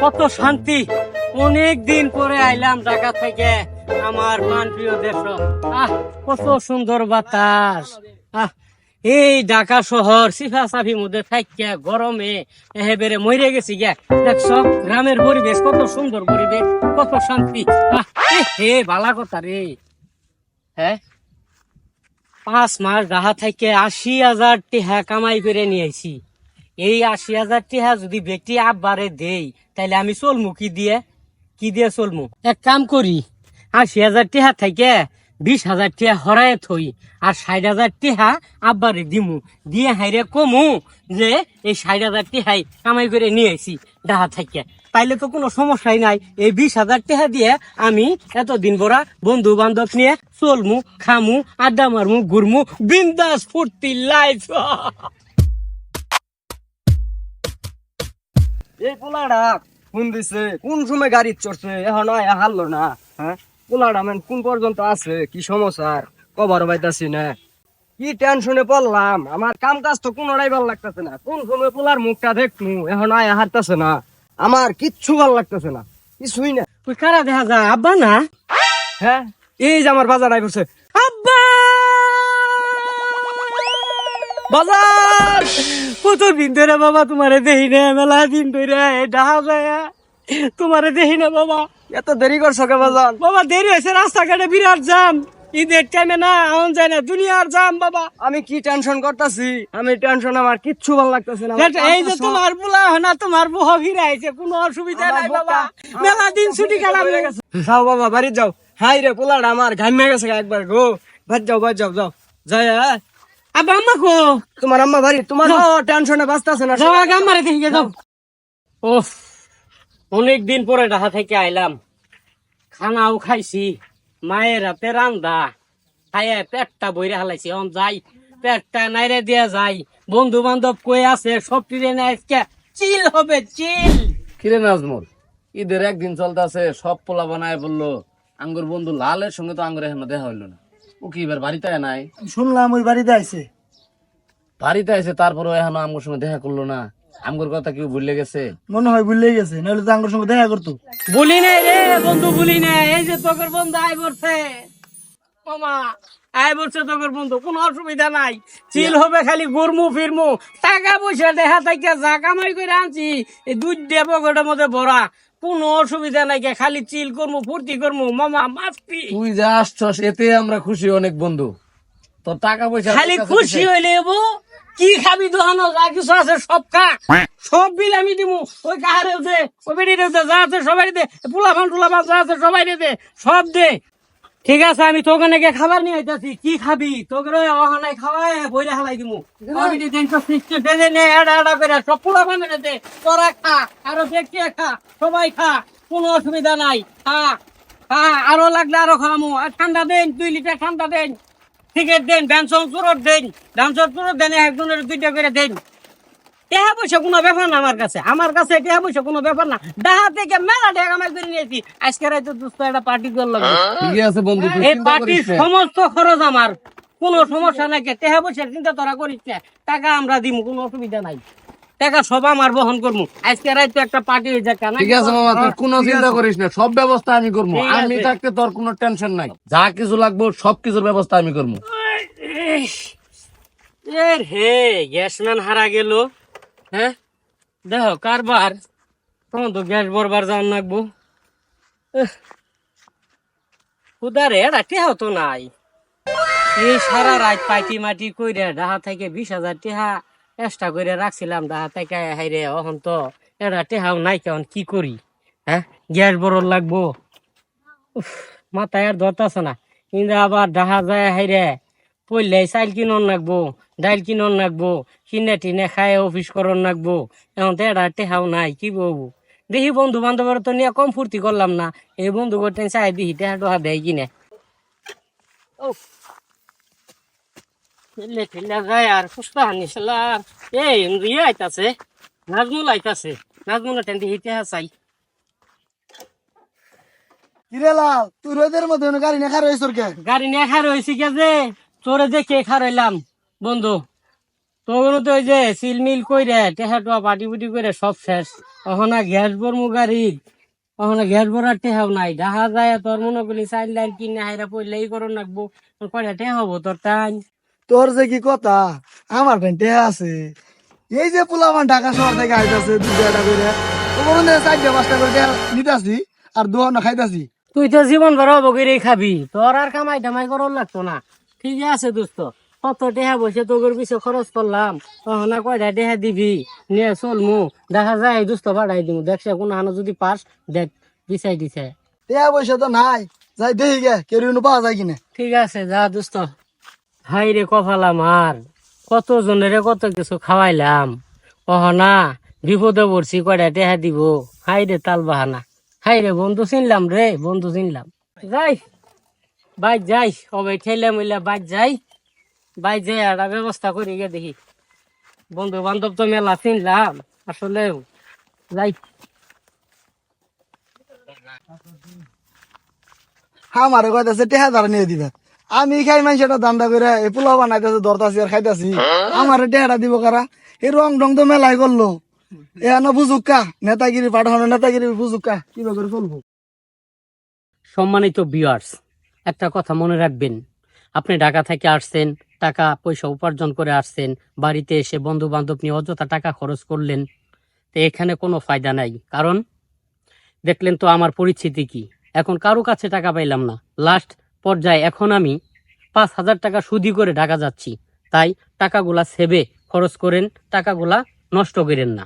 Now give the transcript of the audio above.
কত শান্তি। অনেক দিন পরে আইলাম ঢাকা থেকে আমার প্রাণ প্রিয় দেশ। আহ, কত সুন্দর বাতাস। আহ, এই ঢাকা শহর সিফা সাফি মধ্যে থাকিয়া গরমে এহেবেরে মরে গেছি গিয়া দেখ সব গ্রামের পরিবেশ কত সুন্দর পরিবেশ, কত শান্তি। হে বালা কথা রে। হ্যাঁ? পাঁচ মাস ডাহা থেকে আশি হাজার টেহা কামাই করে নিয়েছি এই আশি হাজার টেহা যদি ব্যক্তি আব্বারে দেই তাহলে আমি চলমু কি দিয়ে? কি দিয়ে চলমু? এক কাম করি, আশি হাজার টেহা থেকে বিশ হাজার টেহা হরাই থই, আর ষাট হাজার টেহা আব্বারে দিমু। দিয়ে হাইরে কমু যে এই ষাট হাজার টেহাই কামাই করে নিয়েছি ডাহা থেকে তাইলে তো কোনো সমস্যাই নাই। এই বিশ হাজার টেহা দিয়ে আমি এতদিন ভরা বন্ধু বান্ধব নিয়ে চলমু, খামু, আড্ডা মারমু, ঘুরমু, বিন্দাস ফুর্তি লাইফ। এই পোলাটা কোন দিছে কোন সময় গাড়ি চড়ছে? এখন আয়া হারলো না হ্যাঁ? পোলাটা মানে কোন পর্যন্ত আছে? কি সমস্যা? কবার পাইতাছি না। কি টেনশনে পড়লাম? আমার কাম কাজ তো কোনোটাই ভালো লাগতেছে না। কোন সময় পোলার মুখটা দেখনু এখন আয়া হারতাছে না। আমার কিচ্ছু ভালো লাগতেছে না। কিছুই না। তুই কারা দেখা যায়? আব্বা না? হ্যাঁ? এই যে আমার বাজার আই করছে বাজার! কত দিন ধরে বাবা তোমারে দেখি না মেলা দিন ধরে ডাহা যায় তোমারে দেখি না বাবা। এত দেরি করছ কে বাজার বাবা দেরি হয়েছে রাস্তাঘাটে বিরাট জাম ঈদের টাইমে না আউন যায় না দুনিয়ার জাম বাবা। আমি কি টেনশন করতেছি? আমি টেনশন আমার কিচ্ছু ভালো লাগতেছে না। এই যে তোমার বুলা না তোমার বহ ফিরে আইছে কোনো অসুবিধা নাই বাবা। মেলা দিন ছুটি খেলাম। যাও বাবা বাড়ি যাও। হাই রে পোলাটা আমার ঘামে গেছে একবার গো। ভাত যাও ভাত যাও যাও। যাই হ্যাঁ আব্বা আম্মা কো? তোমার আম্মা বাড়ি তোমার টেনশনে বাঁচতেছে না যাও আগে আমারে দেখে যাও। ওফ অনেক দিন পরে ঢাকা থেকে আইলাম। খানাও খাইছি মায়ের হাতে রান্দা খাইয়ে পেটটা বইরে হালাইছি অন যাই পেটটা নাইরে দিয়া যাই। বন্ধু বান্ধব কই আছে সব ট্রেনে আজকে। চিল হবে চিল। কিরে নাজমুল ঈদের একদিন চলতেছে সব পোলা বানায় বলল আঙ্গুর বন্ধু লালের সঙ্গে তো আঙ্গুর এখনও দেখা হইল না। ও কি এবার বাড়িতে নাই? শুনলাম ওই বাড়িতে আইছে। বাড়িতে আছে তারপরে এখনও আঙ্গুর সঙ্গে দেখা করল না। আঙ্গুর কথা কেউ ভুলে গেছে? মনে হয় ভুলেই গেছে নাহলে তো আঙ্গুর সঙ্গে দেখা করতো। বলি নাই রে বন্ধু বলি নাই। এই যে তোর বন্ধু আই পড়ছে মামা আই পড়ছে তোর বন্ধু কোনো অসুবিধা নাই। চিল হবে খালি ঘুরমু ফিরমু। টাকা পয়সা দেখা থেকে যা কামাই করে আনছি এই দুই দেব গোটার মধ্যে ভরা। কোনো অসুবিধা নাই কে খালি চিল করমু ফুর্তি করমু। মামা মাস্তি তুই যে আসছস এতে আমরা খুশি অনেক বন্ধু। তোর টাকা পয়সা খালি খুশি হইলে এবো কি খাবি দোহানো? যা কিছু আছে সব খা। সব বিল আমি দিমু। ওই কাহারে দে ওই বেড়ি দে যা আছে সবাই দে। পোলা ফান টুলা ফান যা আছে সবাই দে সব দে। ঠিক আছে আমি তোকে নাকি খাবার নিয়ে আইতাছি। কি খাবি? তোকে ওখানে খাওয়াই বইরে হালাই দিমু। সব পোলা ফান দে। তোরা খা আরও দেখতে খা সবাই খা। কোনো অসুবিধা নাই। খা খা। আরও লাগলে আরও খামু আর ঠান্ডা দেন দুই লিটার ঠান্ডা দেন। টিকিট দেন দেন দেন একজনের দুইটা করে দেন। টেহা পয়সা কোনো ব্যাপার না আমার কাছে। আমার কাছে টেহা পয়সা কোনো ব্যাপার না। ডাহা থেকে মেলা টাকা করে নিয়েছি। আজকে রাইতে দোস্ত একটা পার্টি করলাম। ঠিক আছে বন্ধু এই পার্টির সমস্ত খরচ আমার। কোনো সমস্যা নাই টেহা পয়সা চিন্তা তোরা করিস না টাকা আমরা দিব কোনো অসুবিধা নাই। টাকা সব আমার বহন করব আজকে রাতে একটা পার্টি হয়ে যাক ঠিক আছে মামা তুই কোনো চিন্তা করিস না সব ব্যবস্থা আমি করব আমি থাকতে তোর কোনো টেনশন নাই। যা কিছু লাগবে সব কিছুর ব্যবস্থা আমি করব এর হে গ্যাসম্যান হারা গেল। হ্যাঁ? দেখো কারবার। তখন তো গ্যাস বরবার যাওয়ার লাগবো। উদারে টেহাও তো নাই। এই সারা রাত পাইটি মাটি কইরে ডাহা থেকে বিশ হাজার টেহা এক্সট্রা করে রাখছিলাম ডাহা থেকে হাইরে অহন তো এটা টেহাও নাই কেমন কি করি? হ্যাঁ? গ্যাস বড় লাগবো। মাথায় আর ধরতেছে না। কিন্তু আবার ডাহা যায় হাইরে পড়লে চাইল কিনন লাগবো, ডাইল কিনন লাগবো, কিনে টিনে খায় অফিস করন লাগবো। এখন তো এটা টেহাও নাই, কি বলব? দেখি বন্ধু বান্ধবের তো নিয়ে কম ফুর্তি করলাম না, এই বন্ধু করতে চাই দেখি টেহা টোহা দেয় কিনে। উফ। ঠেলে ঠেলে যায় আর হানিছিলাম এই আইতাছে নাজমুল আইতাছে নাজমুল টেন দেখি টেহা চাই কিরে লাল তুই রোদের মধ্যে গাড়ি নেখা রয়েছ কে? গাড়ি নিয়ে খার কে যে? তোরে খার হইলাম বন্ধু? তখন তো ওই যে সিলমিল কইরে টেহাটুয়া পাটি পুটি করে সব শেষ। ওখানে গ্যাস বরমু গাড়ি ওখানে গ্যাস ভরার টেহাও নাই। দেখা যায় তোর মনে করলি চাইল লাইন কিনে হাইরা পড়লে এই করো নাকবো কয়টা টেহা হব তোর টাইম তোর যে কি কথা? আমার ফ্রেন্ড আছে। এই যে পোলামান ঢাকা শহর থেকে আইতাছে টাকা করে তোমার চারটা পাঁচটা করে নিতাছি আর দোকান খাইতাছি। তুই তো জীবন ভর বগিরে খাবি। তোর আর কামাই টামাই করার লাগতো না। ঠিক আছে দোস্ত। কত টেহা বসে তোর পিছে খরচ করলাম। তখন কয়টা টেহা দিবি? নিয়ে চলমু দেখা যায় দোস্ত পাঠাই দিমু। দেখছে কোন হানো যদি পাস দেখ বিচাই দিছে। টেহা পয়সা তো নাই। যাই দেখি গে কেউ পাওয়া যায় কিনা। ঠিক আছে যা দোস্ত। হাই রে কফালাম আর। কত জনেরে কত কিছু খাওয়াইলাম। কহ না, বিপদে পড়ছি, কয়টা টেহা দিব। হাই রে তাল বাহানা। হাই রে বন্ধু চিনলাম রে, বন্ধু চিনলাম। যাই বাইক যাই সবাই ঠেলে মিলে বাইক যাই। বাইক যাই একটা ব্যবস্থা করি গে দেখি। বন্ধু বান্ধব তো মেলা চিনলাম, আসলে যাই। আমারে কইতাছে, টেহা দ্বারা নিয়ে দিবে। আমি খাই মানুষ এটা দান্দা করে এই পোলাও বানাইতেছে দরতাছি আর খাইতাছি। আমারে টেহাটা দিব কারা? এই রং ঢং তো মেলাই করল। এ না বুঝুকা নেতাগিরি পাঠানো নেতাগিরি বুঝুকা কীভাবে করে চলবো সম্মানিত বিয়ার্স একটা কথা মনে রাখবেন। আপনি ঢাকা থেকে আসছেন টাকা পয়সা উপার্জন করে আসছেন বাড়িতে এসে বন্ধু বান্ধব নিয়ে অযথা টাকা খরচ করলেন তো এখানে কোনো ফায়দা নাই। কারণ দেখলেন তো আমার পরিস্থিতি কি। এখন কারও কাছে টাকা পাইলাম না। লাস্ট পর্যায়ে এখন আমি পাঁচ হাজার টাকা সুদি করে ঢাকা যাচ্ছি। তাই টাকাগুলা সেবে খরচ করেন, টাকাগুলা নষ্ট করেন না।